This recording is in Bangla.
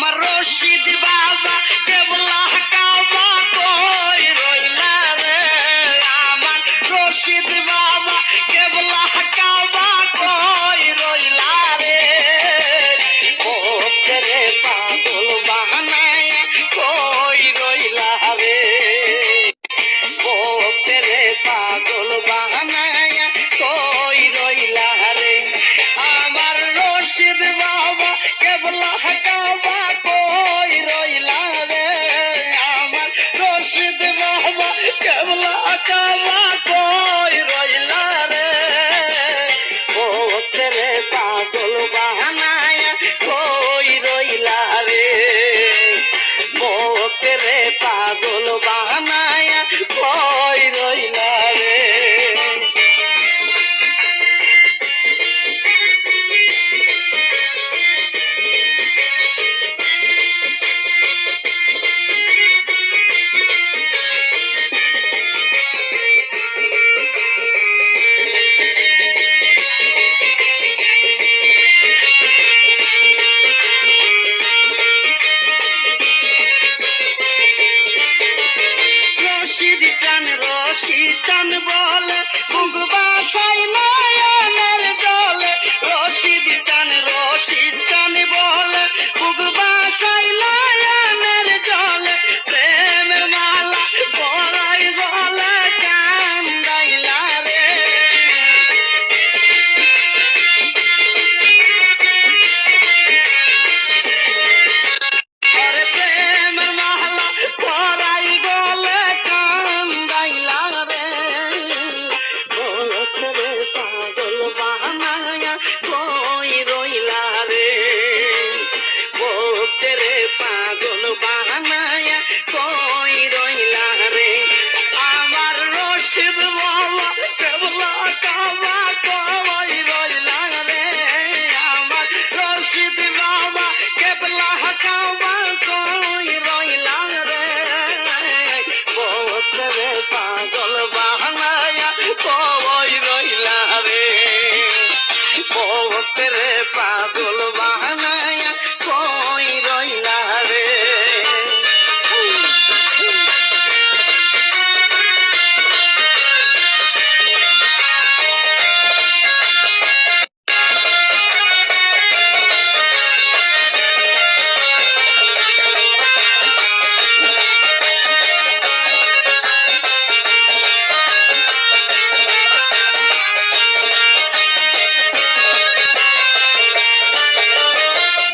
আমার রশিদ বাবা কেবলা কাবা কই রইলা রে? আমার রশিদ Come on. শীতান বলে